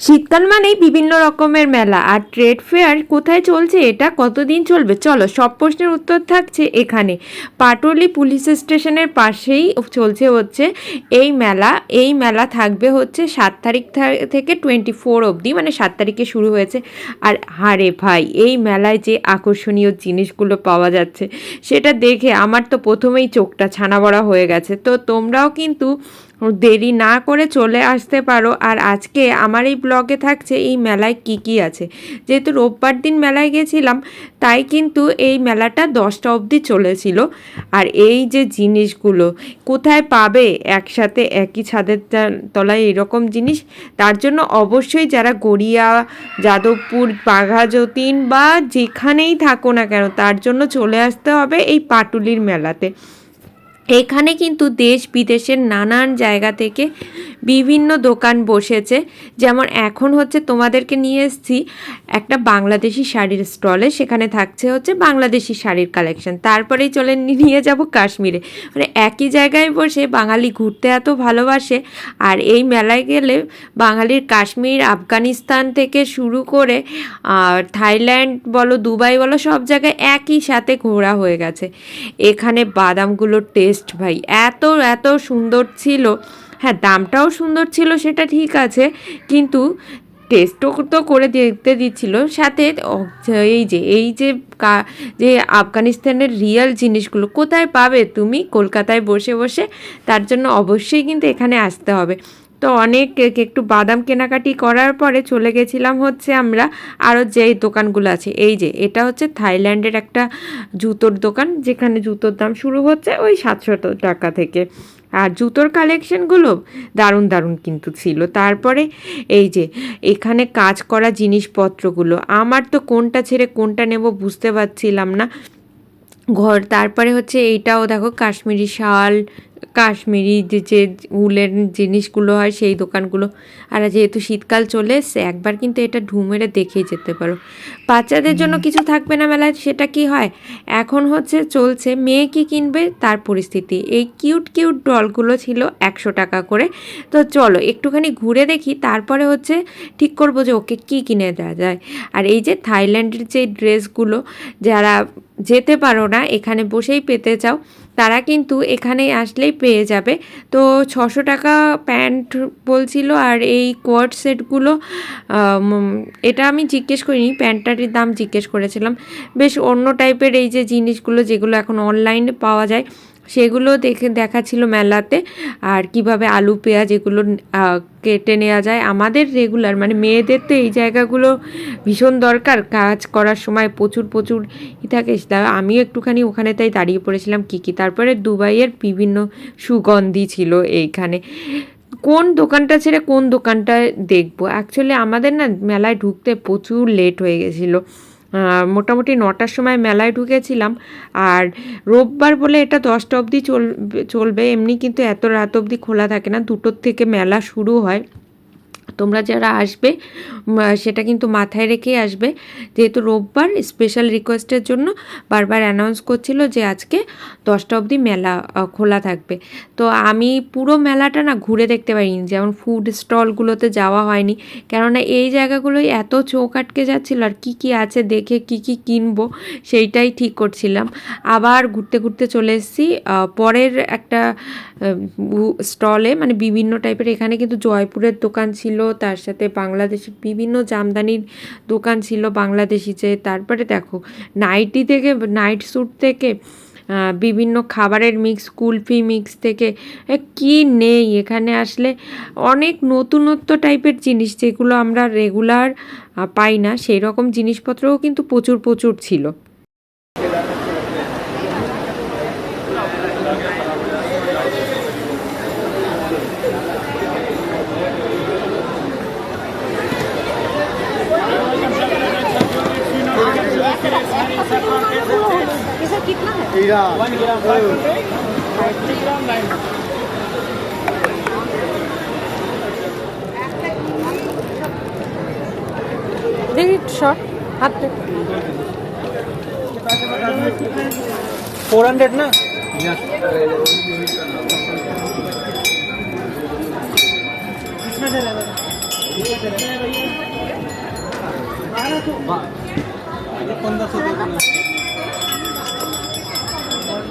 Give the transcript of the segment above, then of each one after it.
শীতকাল মানেই বিভিন্ন রকমের মেলা। আর ট্রেড ফেয়ার কোথায় চলছে এটা কতদিন চলবে? চলো, সব প্রশ্নের উত্তর থাকছে এখানে। পাটুলি পুলিশ স্টেশনের পাশেই চলছে হচ্ছে এই মেলা। এই মেলা থাকবে হচ্ছে সাত তারিখ থেকে টোয়েন্টি ফোর অবধি মানে সাত তারিখে শুরু হয়েছে। আর হারে ভাই, এই মেলায় যে আকর্ষণীয় জিনিসগুলো পাওয়া যাচ্ছে, সেটা দেখে আমার তো প্রথমেই চোখটা ছানা বড়া হয়ে গেছে। তো তোমরাও কিন্তু দেরি না করে চলে আসতে পারো। আর আজকে আমার এই ব্লগে থাকছে এই মেলায় কি কি আছে। যেহেতু রোববার দিন মেলায় গেছিলাম, তাই কিন্তু এই মেলাটা দশটা অবধি চলেছিল। আর এই যে জিনিসগুলো, কোথায় পাবে একসাথে একই ছাদের তলায় এরকম জিনিস, তার জন্য অবশ্যই যারা গড়িয়া, যাদবপুর, বাঘা যতীন বা যেখানেই থাকো না কেন, তার জন্য চলে আসতে হবে এই পাটুলির মেলাতে। এখানে কিন্তু দেশ বিদেশের নানান জায়গা থেকে বিভিন্ন দোকান বসেছে। যেমন এখন হচ্ছে তোমাদেরকে নিয়ে এসেছি একটা বাংলাদেশি শাড়ির স্টলে সেখানে থাকছে হচ্ছে বাংলাদেশি শাড়ির কালেকশন তারপরেই চলে নিয়ে যাব কাশ্মীরে। মানে একই জায়গায় বসে বাঙালি ঘুরতে এত ভালোবাসে। আর এই মেলায় গেলে বাঙালির কাশ্মীর, আফগানিস্তান থেকে শুরু করে, আর থাইল্যান্ড বলো, দুবাই বলো, সব জায়গায় একই সাথে ঘোরা হয়ে গেছে। এখানে বাদামগুলোর টেস্ট ভাই। এত এত সুন্দর ছিল। হ্যাঁ দামটাও সুন্দর ছিল, সেটা ঠিক আছে। কিন্তু টেস্টও তো করে দেখতে দিচ্ছিল। সাথে এই যে এই যে কা- যে আফগানিস্তানের রিয়াল জিনিসগুলো কোথায় পাবে? তুমি কলকাতায় বসে বসে তার জন্য অবশ্যই কিন্তু এখানে আসতে হবে। তো অনেক একটু বাদাম কেনাকাটি করার পরে চলে গেছিলাম হচ্ছে আমরা আরও যেই দোকানগুলো আছে, এই যে এটা হচ্ছে থাইল্যান্ডের একটা জুতোর দোকান, যেখানে জুতোর দাম শুরু হচ্ছে ওই সাতশো টাকা থেকে। আর জুতোর কালেকশনগুলো দারুণ দারুণ কিন্তু ছিল। তারপরে এই যে এখানে কাজ করা জিনিসপত্রগুলো, আমার তো কোনটা ছেড়ে কোনটা নেব বুঝতে পারছিলাম না। ঘর, তারপরে হচ্ছে এইটাও দেখো কাশ্মীরি শাল কাশ্মীরি যে যে উলের জিনিসগুলো হয় সেই দোকানগুলো। আর যেহেতু শীতকাল চলে এসছে একবার কিন্তু এটা ঢুমেরে দেখেই যেতে পারো। বাচ্চাদের জন্য কিছু থাকবে না মেলায় সেটা কি হয়? এখন হচ্ছে চলছে মেয়ে কি কিনবে? তার পরিস্থিতি। এই কিউট কিউট ডলগুলো ছিল একশো টাকা করে। তো চলো একটুখানি ঘুরে দেখি তারপরে হচ্ছে ঠিক করব যে ওকে কি কিনে দেওয়া যায়। আর এই যে থাইল্যান্ডের যে ড্রেসগুলো যারা যেতে পারো না এখানে বসেই পেতে চাও তারা কিন্তু এখানে আসলেই পেয়ে যাবে। তো ছশো টাকা প্যান্ট বলছিল আর এই কোয়ার্ড সেটগুলো এটা আমি জিজ্ঞেস করিনি, প্যান্টটাটির দাম জিজ্ঞেস করেছিলাম। বেশ অন্য টাইপের এই যে জিনিসগুলো যেগুলো এখন অনলাইনে পাওয়া যায় সেগুলো দেখে দেখাচ্ছিল মেলাতে আর কীভাবে আলু, পেঁয়াজ এগুলো কেটে নেওয়া যায়। আমাদের রেগুলার মানে মেয়েদের তো এই জায়গাগুলো ভীষণ দরকার। কাজ করার সময় প্রচুর প্রচুর ই থাকে। আমিও একটুখানি ওখানে তাই দাঁড়িয়ে পড়েছিলাম কী কী। তারপরে দুবাইয়ের বিভিন্ন সুগন্ধি ছিল এইখানে। কোন দোকানটা ছেড়ে কোন দোকানটা দেখব? অ্যাকচুয়ালি আমাদের না মেলায় ঢুকতে প্রচুর লেট হয়ে গেছিল। মোটামুটি নটার সময় মেলায় ঢুকেছিলাম। আর রোববার বলে এটা দশটা অবধি চলবে চলবে, এমনি কিন্তু এত রাত অবধি খোলা থাকে না, দুটোর থেকে মেলা শুরু হয়। তোমরা যারা আসবে সেটা কিন্তু মাথায় রেখেই আসবে। যেহেতু রোববার স্পেশাল রিকোয়েস্টের জন্য বারবার অ্যানাউন্স করছিল যে আজকে দশটা অবধি মেলা খোলা থাকবে। তো আমি পুরো মেলাটা না ঘুরে দেখতে পারিনি, যেমন ফুড স্টলগুলোতে যাওয়া হয়নি। কেননা এই জায়গাগুলোই এত চোখ আটকে যাচ্ছিল, আর কি কি আছে দেখে কি কি কিনবো সেইটাই ঠিক করছিলাম। আবার ঘুরতে ঘুরতে চলে এসেছি পরের একটা স্টলে মানে বিভিন্ন টাইপের এখানে কিন্তু জয়পুরের দোকান ছিল তার সাথে বাংলাদেশের বিভিন্ন জামদানির দোকান ছিল বাংলাদেশি যে, তারপরে দেখো নাইটি থেকে নাইট স্যুট থেকে বিভিন্ন খাবারের মিক্স কুলফি মিক্স থেকে কি নেই? এখানে আসলে অনেক নতুনত্ব টাইপের জিনিস যেগুলো আমরা রেগুলার পাই না সেই রকম জিনিসপত্রও কিন্তু প্রচুর প্রচুর ছিল। দেখি শর্ট হাতে फोर हंड्रेड ना এইটা কত দেখলে পেমেন্ট শেষ করতে सर दादा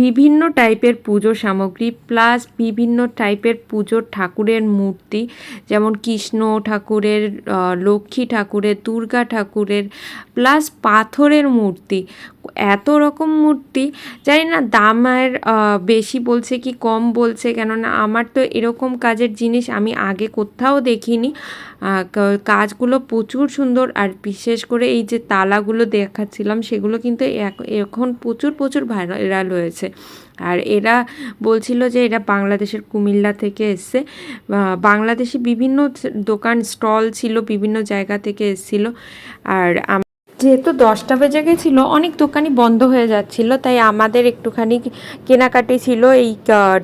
বিভিন্ন টাইপের পুজো সামগ্রী প্লাস বিভিন্ন টাইপের পুজোর ঠাকুরের মূর্তি, যেমন কৃষ্ণ ঠাকুরের লক্ষ্মী ঠাকুরের, দুর্গা ঠাকুরের প্লাস পাথরের মূর্তি। এত রকম মূর্তি, জানি না দামের বেশি বলছে কি কম বলছে, কেননা আমার তো এরকম কাজের জিনিস আমি আগে কোথাও দেখিনি। কাজগুলো প্রচুর সুন্দর আর বিশেষ করে এই যে তালাগুলো দেখাচ্ছিলাম, সেগুলো কিন্তু এখন প্রচুর প্রচুর ভাইরাল হয়েছে। আর এরা বলছিল যে এরা বাংলাদেশের কুমিল্লা থেকে এসছে। বাংলাদেশে বিভিন্ন দোকান, স্টল ছিল, বিভিন্ন জায়গা থেকে এসছিল। আর যেহেতু দশটা বেজে গেছিল, অনেক দোকানই বন্ধ হয়ে যাচ্ছিল, তাই আমাদের একটুখানি কেনাকাটি ছিল। এই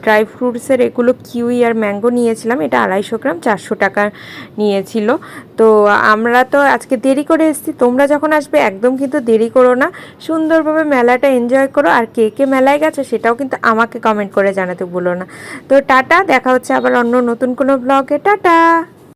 ড্রাই ফ্রুটসের এগুলো কিউই আর ম্যাঙ্গো নিয়েছিলাম, এটা আড়াইশো গ্রাম, চারশো টাকা নিয়েছিল। তো আমরা তো আজকে দেরি করে এসেছি, তোমরা যখন আসবে একদম কিন্তু দেরি করো না। সুন্দরভাবে মেলাটা এনজয় করো, আর কে কে মেলায় গেছো সেটাও কিন্তু আমাকে কমেন্ট করে জানাতে ভুলো না। তো টাটা, দেখা হচ্ছে আবার অন্য নতুন কোনো ব্লগে টাটা!